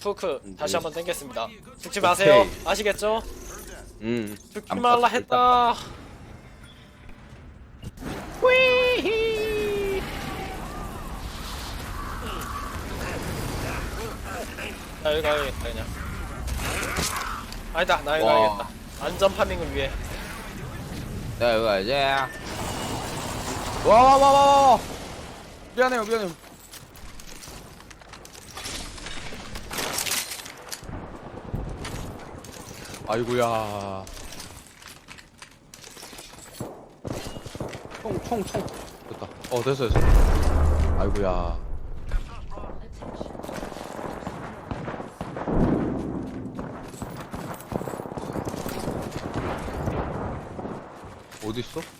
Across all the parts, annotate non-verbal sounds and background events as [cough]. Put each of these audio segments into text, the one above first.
후크 다시 한번 땡겼습니다. 죽지 마세요. 아시겠죠? 음. 죽지 안 말라 했다. 나 여기 가야겠다 그냥. 아니다 나 여기 와. 가야겠다. 안전 파밍을 위해. 내가 여기 가야지. 와, 와, 와, 와, 와. 미안해요, 미안해요. 아이고야. 총, 총, 총. 됐다. 어, 됐어, 됐어. 아이고야. 어딨어?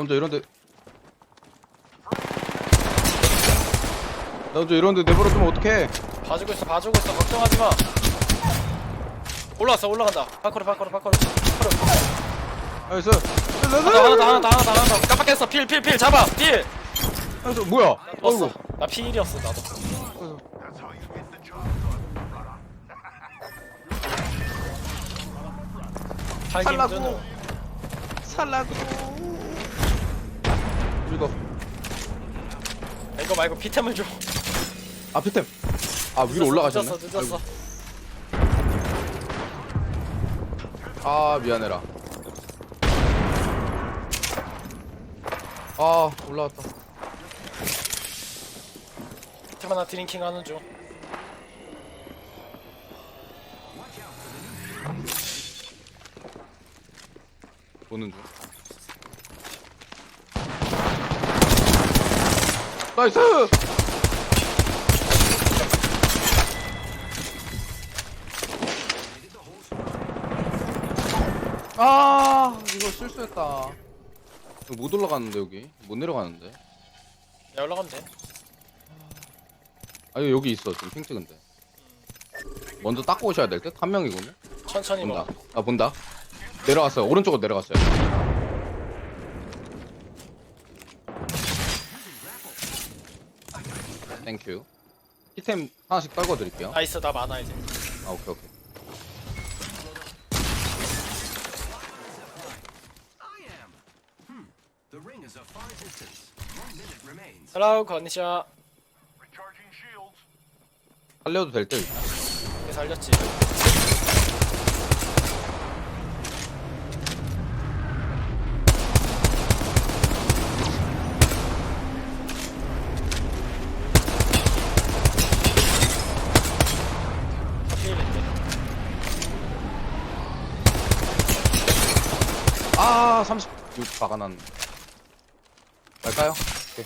혼자 이런데 나 혼자 이런데 내버려두면 어떡해 봐주고 있어 봐주고 있어 걱정하지 마. 올라왔어 올라간다. 파크로 파크로 파크로 파크로. 나이스 하나 더 하나 더 하나 더 하나 더 하나 더 깜빡했어 필 필 필 잡아 필. 나이스 뭐야 죽었어. 아이고 나 필이었어 나도. 살기 살라고. 힘드는. 살라고 이거 아, 이거 말고 피템을 줘. 앞에 템아 위로 올라가셨네 늦었어 늦었어. 아이고. 아 미안해라 아 올라왔다 피템 하나 드링킹 하는 중. 보는 중 나이스! 아 이거 실수했다. 이거 못 올라가는데 여기? 못 내려가는데? 야 올라가면 돼. 아 여기 있어 지금 핑 찍은데. 먼저 닦고 오셔야 될 듯? 한 명이군요? 천천히 본다. 먹어. 아 본다? 내려갔어요. 오른쪽으로 내려갔어요 땡큐 히템 하나씩 떨궈 드릴게요 나이스 나 많아 이제. 아 오케이 오케이 The ring is a far distance. One minute remains. 헬로 건니샤. 살려도 될듯 이렇게 살렸지. 필인데. 아 36 박아놨네 갈까요? 오케이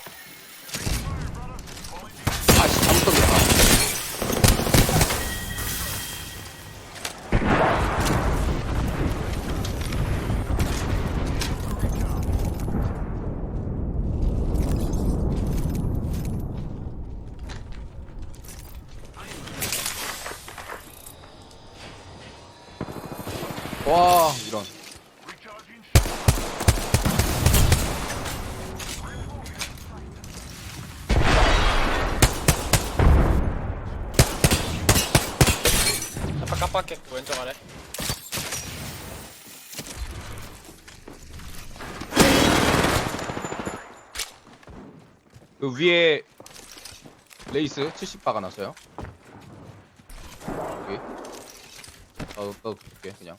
그 위에 레이스 70 박아놨어요. 여기. 나도 나도 줄게 그냥.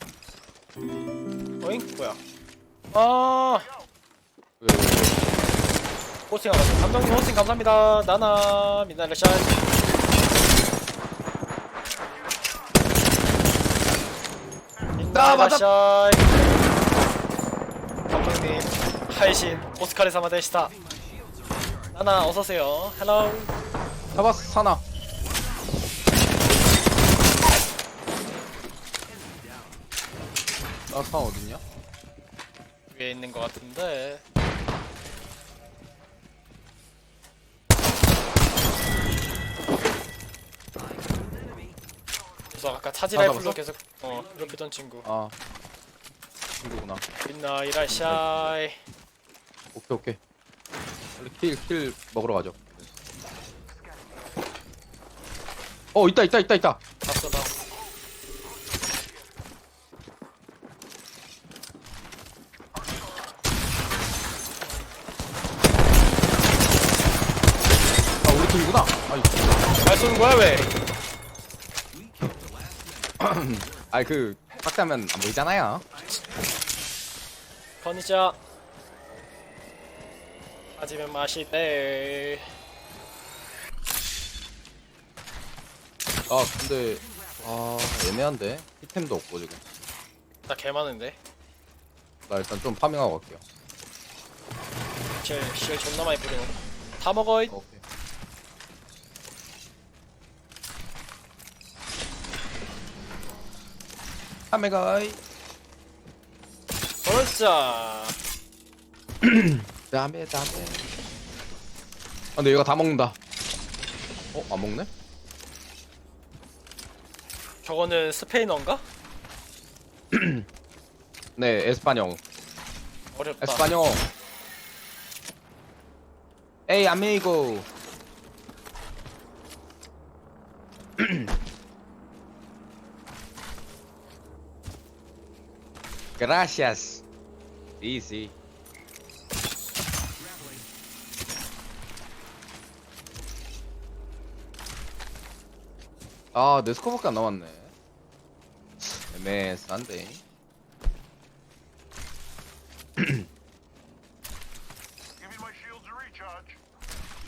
어잉 뭐야? 아 그, 호스팅 하나. 감독님 호스팅 감사합니다. 나나 미나레샤. 나. 미나레샤. 감독님 하이신 오스카레 사마 데시타. 나나 어서 오세요. 헬로. 잡았어 사나. 나 사나 어딨냐? 위에 있는 것 같은데. 그래서 아까 차지 다 라이플로 잡았어? 계속 어 괴롭히던 친구. 아 친구구나 민나 이라샤이. 오케이 오케이 킬 킬 먹으러 가죠 어 있다 있다 있다 있다 봤어 나. 아 우리 팀이구나 아이 잘 쏘는 거야 왜? [clears throat] 아이 그 빡다면 안 보이잖아요 건니자. 하지면 맛있대. 아 근데 아 애매한데 히템도 없고 지금 나 개 많은데. 나 일단 좀 파밍하고 갈게요 실, 실 존나 많이 뿌리는. 다 먹어. 이 오케이 카메가이 벌자. [clears throat] 다음에 다음에 아 근데 얘가 다 먹는다 어? 안 먹네? 저거는 스페인어인가? [clears throat] 네 에스파뇽 어렵다. 에스파뇽 에이 아메이고 [clears throat] Gracias. Easy. 아, 내 스코어밖에 안 남았네. 애매한데.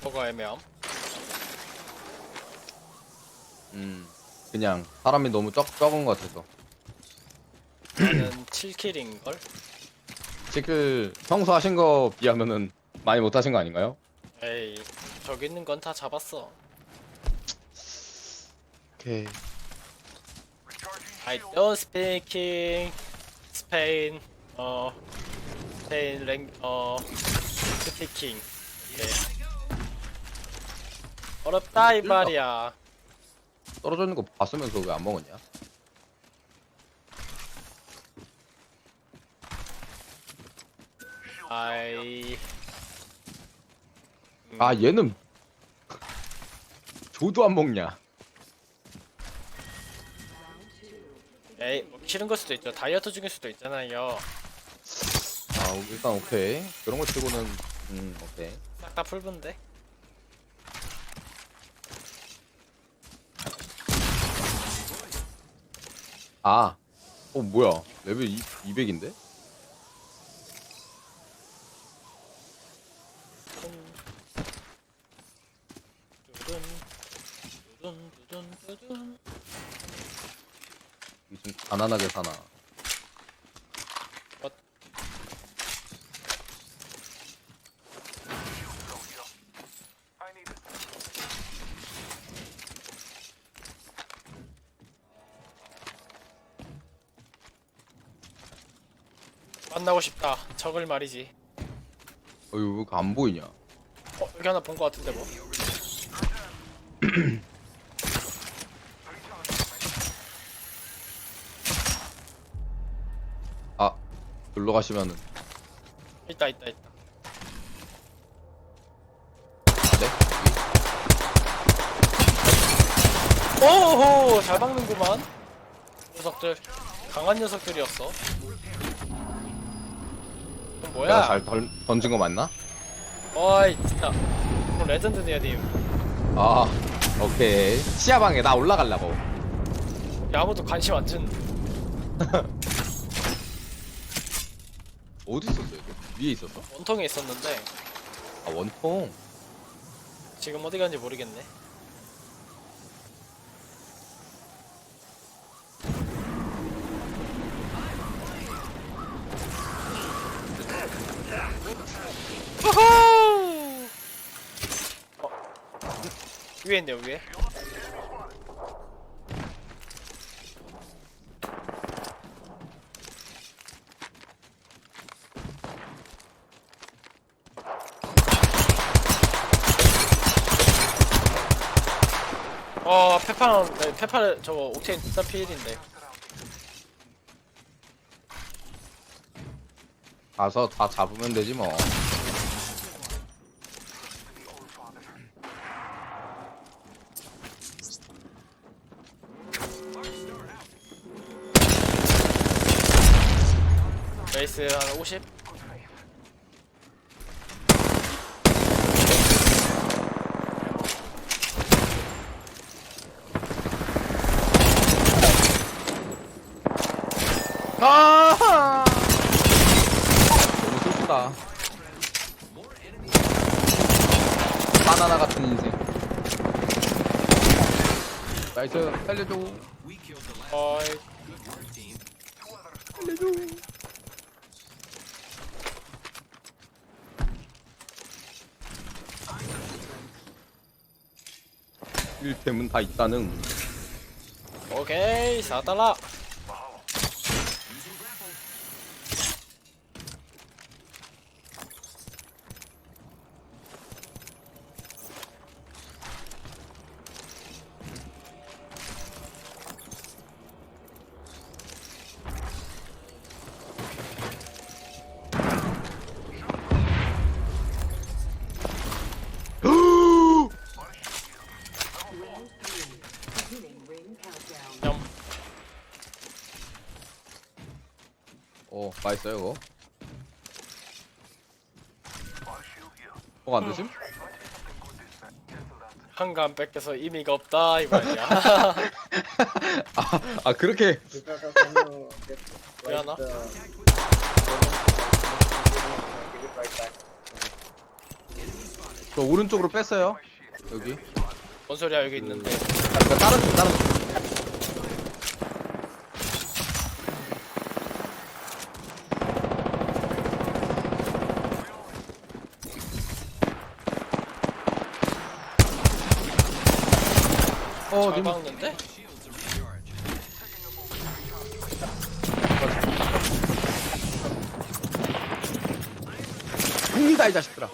뭐가 애매함. 음, 그냥 사람이 너무 적, 적은 것 같아서. 나는 7킬인 걸. 지금 평소 하신 거 비하면은 많이 못 하신 거 아닌가요? 에이, 저기 있는 건 다 잡았어. 오케이. I don't speaking Spain. 어, Spain 랭, 어, speaking. 오케이. 어렵다 이 말이야. 떨어져 있는 거 봤으면서 왜 안 먹었냐? 아이. 음, 아, 얘는 조도 안 먹냐? 에이, 뭐 싫은 걸 수도 있죠. 다이어트 중일 수도 있잖아요. 아, 일단 오케이. 그런 거 치고는 음, 오케이. 싹 다 풀분데. 아, 어 뭐야? 레벨 2, 200인데? 두둔, 두둔, 두둔, 두둔. 좀 가난하게 사나? it. 만나고 싶다. 적을 말이지. 어휴, 왜안 보이냐? 어, 여기 하나 본거 같은데 뭐. [clears throat] 놀러 가시면은 있다, 있다, 있다. 네? 오호, 잘 박는구만. 녀석들, 강한 녀석들이었어. 그럼 내가 뭐야? 잘 던, 던진 거 맞나? 어이, 진짜. 뭐 레전드네요, 님. 아, 오케이. 시야방에 나 올라가려고. 야, 아무도 관심 안 준. [laughs] 어디 있었어, 이거? 위에 있었어? 원통에 있었는데 아, 원통. 지금 어디 갔는지 모르겠네. 우후! 어, 위에 있네요 위에. 페파 네, 페파 저거 옥테인 진짜 필인데 가서 다 잡으면 되지 뭐. 레이스 한 50? 아! 너무 슬프다. 바나나 같은 인생. 나이스, 살려줘. 어이 살려줘. 일템은 다 있다는. 오케이 4달러 맛있어요, 그거. 어, 안 드심? 한간 뺏겨서 의미가 없다 이 말이야 [laughs] 아, 아, 그렇게. Back. 저 오른쪽으로 뺐어요. 여기. 뭔 소리야 여기 있는데 아, 그러니까 다른 쪽, 다른 쪽. 어, 박는데? 공이다 이 자식들아.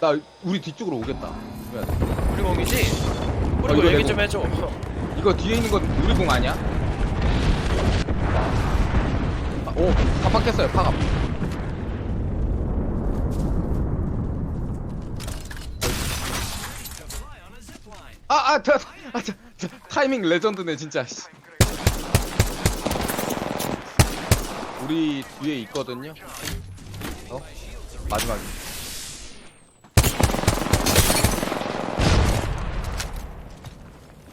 나 우리 뒤쪽으로 오겠다. 돼. 우리 몸이지? 어, 그리고 이거 얘기. 좀 해줘 이거 뒤에 있는 건 우리 공 아니야? 아, 오, 파박했어요, 파갑. 아, 아, 저, 아, 저, 저, 타이밍 레전드네, 진짜. 씨. 우리 뒤에 있거든요. 어? 마지막에.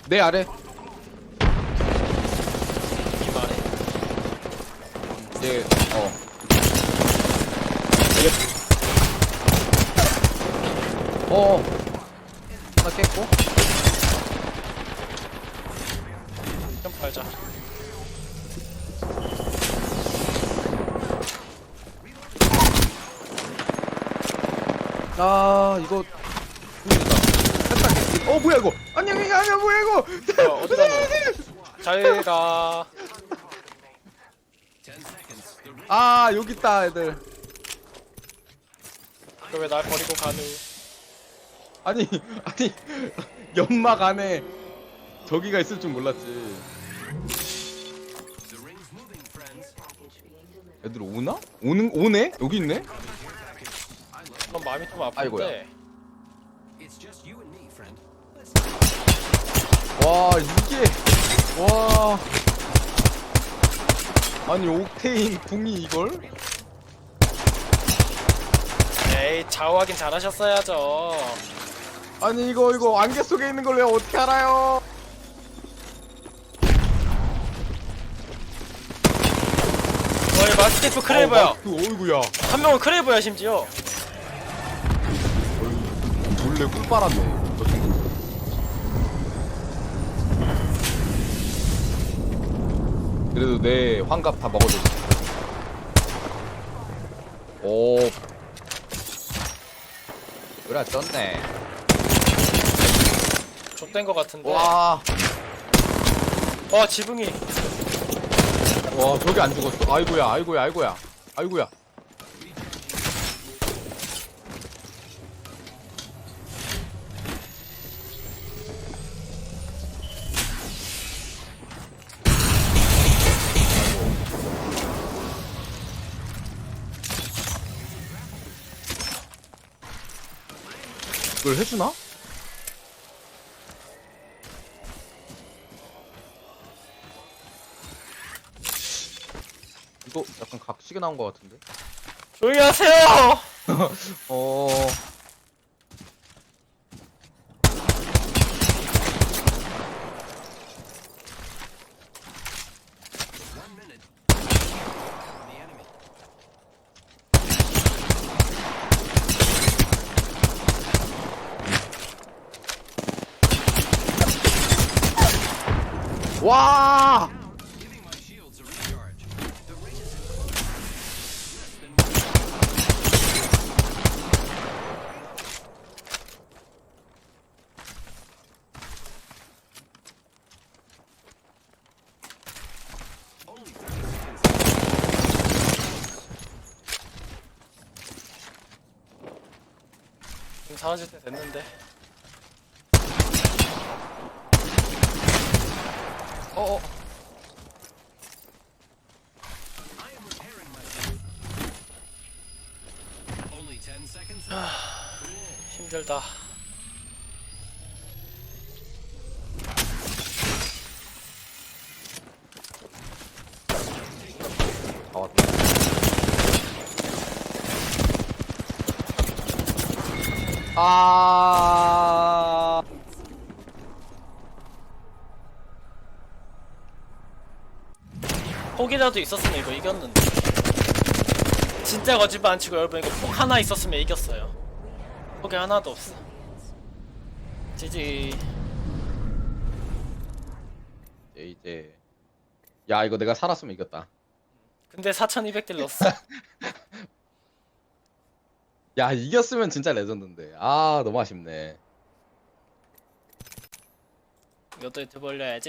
내 아래. 얘, 어. 얘. 어. 하나 깼고. 좀 팔자 아, 이거. 보인다. 했다, 어, 뭐야, 이거. 안녕, 안녕, 안녕, 뭐야, 이거. 어, 어디 갔노? 잘가 아, 여기 있다, 애들. 그왜날 버리고 가누 아니, 아니. 연막 안에 저기가 있을 줄 몰랐지. 애들 오나? 오는, 오네? 여기 있네? 그럼 마음이 좀 아픈데 아이고야. 와 이게 와 아니 옥테인 궁이 이걸 에이 좌우 확인 잘하셨어야죠 아니 이거 이거 안개 속에 있는 걸 왜 어떻게 알아요 스티프 크레이버야. 어, 마스크, 어이구야. 한 명은 크레이버야 심지어. 몰래 꿀 빨았네 저 친구. 그래도 내 환갑 다 먹어줬어 오. 그래 떴네. 좆된 거 같은데. 와. 와 지붕이 와 저게 안 죽었어. 아이고야 아이고야 아이고야. 아이고야. 이걸 해주나? 각시게 나온 것 같은데? 조용히 하세요 [laughs] 어... 와! Giving my shields a recharge. The ring is in less than Only 30 seconds. 지금 사라질 때 됐는데 어어. I am repairing myself. Only 10 seconds left. 힘들다 다 폭이라도 있었으면 이거 이겼는데 진짜 거짓말 안 치고 여러분 이거 폭 하나 있었으면 이겼어요 폭이 하나도 없어 지지 이제 이제. 야 이거 내가 살았으면 이겼다. 근데 4200딜 넣었어 [laughs] 야 이겼으면 진짜 레전드인데. 아 너무 아쉽네. 이것도 유튜브 올려야지